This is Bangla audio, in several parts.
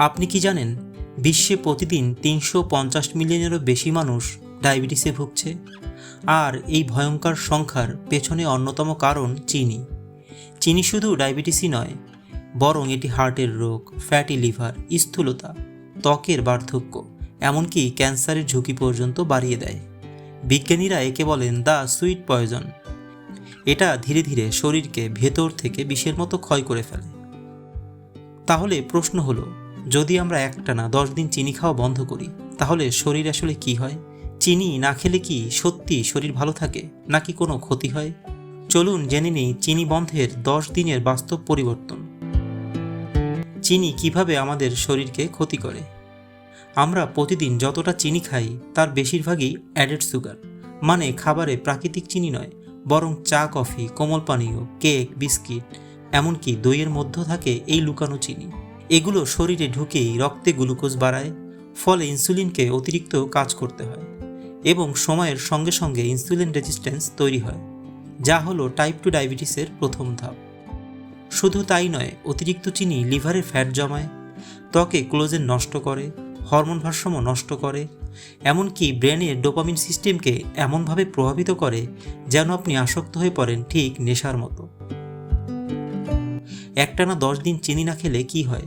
আপনি কি জানেন, বিশ্বে প্রতিদিন তিনশো পঞ্চাশ মিলিয়নেরও বেশি মানুষ ডায়াবেটিসে ভুগছে? আর এই ভয়ঙ্কর সংখ্যার পেছনে অন্যতম কারণ চিনি। চিনি শুধু ডায়াবেটিসই নয়, বরং এটি হার্টের রোগ, ফ্যাটি লিভার, স্থূলতা, ত্বকের বার্ধক্য, এমনকি ক্যান্সারের ঝুঁকি পর্যন্ত বাড়িয়ে দেয়। বিজ্ঞানীরা একে বলেন দ্য সুইট পয়জন। এটা ধীরে ধীরে শরীরকে ভেতর থেকে বিষের মতো ক্ষয় করে ফেলে। তাহলে প্রশ্ন হলো যদি আমরা একটানা দশ দিন চিনি খাওয়া বন্ধ করি, তাহলে শরীর আসলে কি হয়? চিনি না খেলে কি সত্যি শরীর ভালো থাকে, নাকি কোনো ক্ষতি হয়? চলুন জেনে নিই চিনি বন্ধের দশ দিনের বাস্তব পরিবর্তন। চিনি কীভাবে আমাদের শরীরকে ক্ষতি করে? আমরা প্রতিদিন যতটা চিনি খাই, তার বেশিরভাগই অ্যাডেড সুগার মানে খাবারে প্রাকৃতিক চিনি নয়, বরং চা, কফি, কোমল পানীয়, কেক, বিস্কিট, এমনকি দইয়ের মধ্যে থাকে এই লুকানো চিনি। এগুলো শরীরে ঢুকেই রক্তে গ্লুকোজ বাড়ায়, ফলে ইনসুলিনকে অতিরিক্ত কাজ করতে হয় এবং সময়ের সঙ্গে সঙ্গে ইনসুলিন রেজিস্ট্যান্স তৈরি হয়, যা হলো টাইপ টু ডায়াবেটিসের প্রথম ধাপ। শুধু তাই নয়, অতিরিক্ত চিনি লিভারে ফ্যাট জমায়, ত্বকে ক্লোজেন নষ্ট করে, হরমোন ভারসাম্য নষ্ট করে, এমনকি ব্রেনের ডোপামিন সিস্টেমকে এমনভাবে প্রভাবিত করে যেন আপনি আসক্ত হয়ে পড়েন ঠিক নেশার মতো। একটানা দশ দিন চিনি না খেলে কি হয়?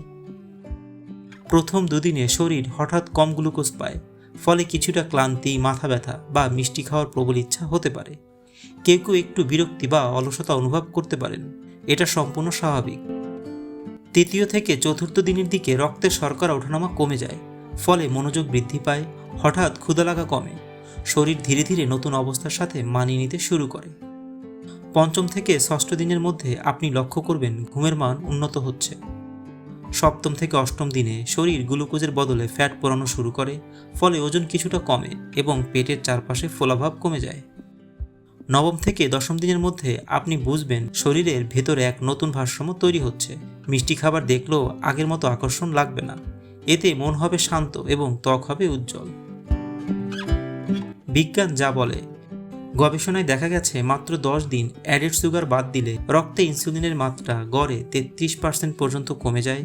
প্রথম দুদিনে শরীর হঠাৎ কম গ্লুকোজ পায়, ফলে কিছুটা ক্লান্তি, মাথা ব্যথা বা মিষ্টি খাওয়ার প্রবল ইচ্ছা হতে পারে। কেউ কেউ একটু বিরক্তি বা অলসতা অনুভব করতে পারেন, এটা সম্পূর্ণ স্বাভাবিক। তৃতীয় থেকে চতুর্থ দিনের দিকে রক্তের শর্করা ওঠানামা কমে যায়, ফলে মনোযোগ বৃদ্ধি পায়, হঠাৎ ক্ষুধা লাগা কমে, শরীর ধীরে ধীরে নতুন অবস্থার সাথে মানিয়ে নিতে শুরু করে। পঞ্চম থেকে ষষ্ঠ দিনের মধ্যে আপনি লক্ষ্য করবেন ঘুমের মান উন্নত হচ্ছে। সপ্তম থেকে অষ্টম দিনে শরীর গ্লুকোজের বদলে ফ্যাট পোড়ানো শুরু করে, ফলে ওজন কিছুটা কমে এবং পেটের চারপাশে ফোলাভাব কমে যায়। নবম থেকে দশম দিনের মধ্যে আপনি বুঝবেন শরীরের ভেতরে এক নতুন ভারসাম্য তৈরি হচ্ছে। মিষ্টি খাবার দেখলেও আগের মতো আকর্ষণ লাগবে না। এতে মন হবে শান্ত এবং ত্বক হবে উজ্জ্বল। বিজ্ঞান যা বলে গবেষণায় দেখা গেছে, মাত্র দশ দিন অ্যাডেড সুগার বাদ দিলে রক্তে ইনসুলিনের মাত্রা গড়ে তেত্রিশ পার্সেন্ট পর্যন্ত কমে যায়,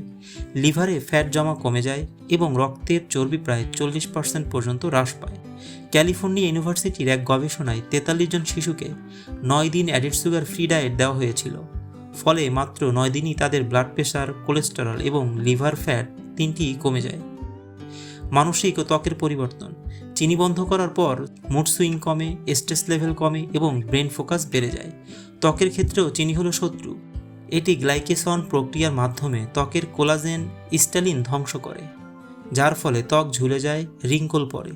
লিভারে ফ্যাট জমা কমে যায় এবং রক্তের চর্বি প্রায় চল্লিশ পার্সেন্ট পর্যন্ত হ্রাস পায়। ক্যালিফোর্নিয়া ইউনিভার্সিটির এক গবেষণায় তেতাল্লিশ জন শিশুকে নয় দিন অ্যাডেড সুগার ফ্রি ডায়েট দেওয়া হয়েছিল। ফলে মাত্র নয় দিনই তাদের ব্লাড প্রেশার কোলেস্টেরল এবং লিভার ফ্যাট তিনটি কমে যায়। মানসিক ও ত্বকের পরিবর্তন। চিনি বন্ধ করার পর মুড সুইং কমে স্ট্রেস লেভেল কমে এবং ব্রেন ফোকাস বেড়ে যায়। ত্বকের ক্ষেত্রেও চিনি হলো শত্রু। এটি গ্লাইকেশন প্রক্রিয়ার মাধ্যমে ত্বকের কোলাজেন স্টালিন ধ্বংস করে, যার ফলে ত্বক ঝুলে যায় রিঙ্কল পড়ে।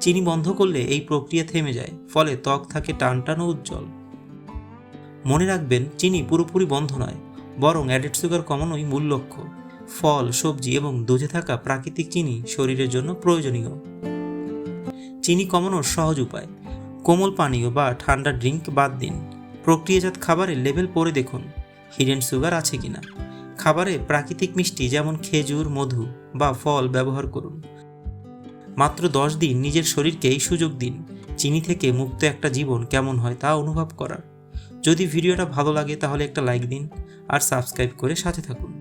চিনি বন্ধ করলে এই প্রক্রিয়া থেমে যায়, ফলে ত্বক থাকে টানটান ও উজ্জ্বল। মনে রাখবেন, চিনি পুরোপুরি বন্ধ নয়, বরং অ্যাডেড সুগার কমানোই মূল লক্ষ্য। ফল, সবজি এবং দুধে থাকা প্রাকৃতিক চিনি শরীরের জন্য প্রয়োজনীয়। চিনি কমানোর সহজ উপায়। কোমল পানীয় বা ঠান্ডা ড্রিঙ্ক বাদ দিন। প্রক্রিয়াজাত খাবারের লেভেল পরে দেখুন, হিডেন সুগার আছে কিনা খাবারে প্রাকৃতিক মিষ্টি যেমন খেজুর, মধু বা ফল ব্যবহার করুন। মাত্র দশ দিন নিজের শরীরকে এই সুযোগ দিন, চিনি থেকে মুক্ত একটা জীবন কেমন হয় তা অনুভব করার। যদি ভিডিওটা ভালো লাগে তাহলে একটা লাইক দিন আর সাবস্ক্রাইব করে সাথে থাকুন।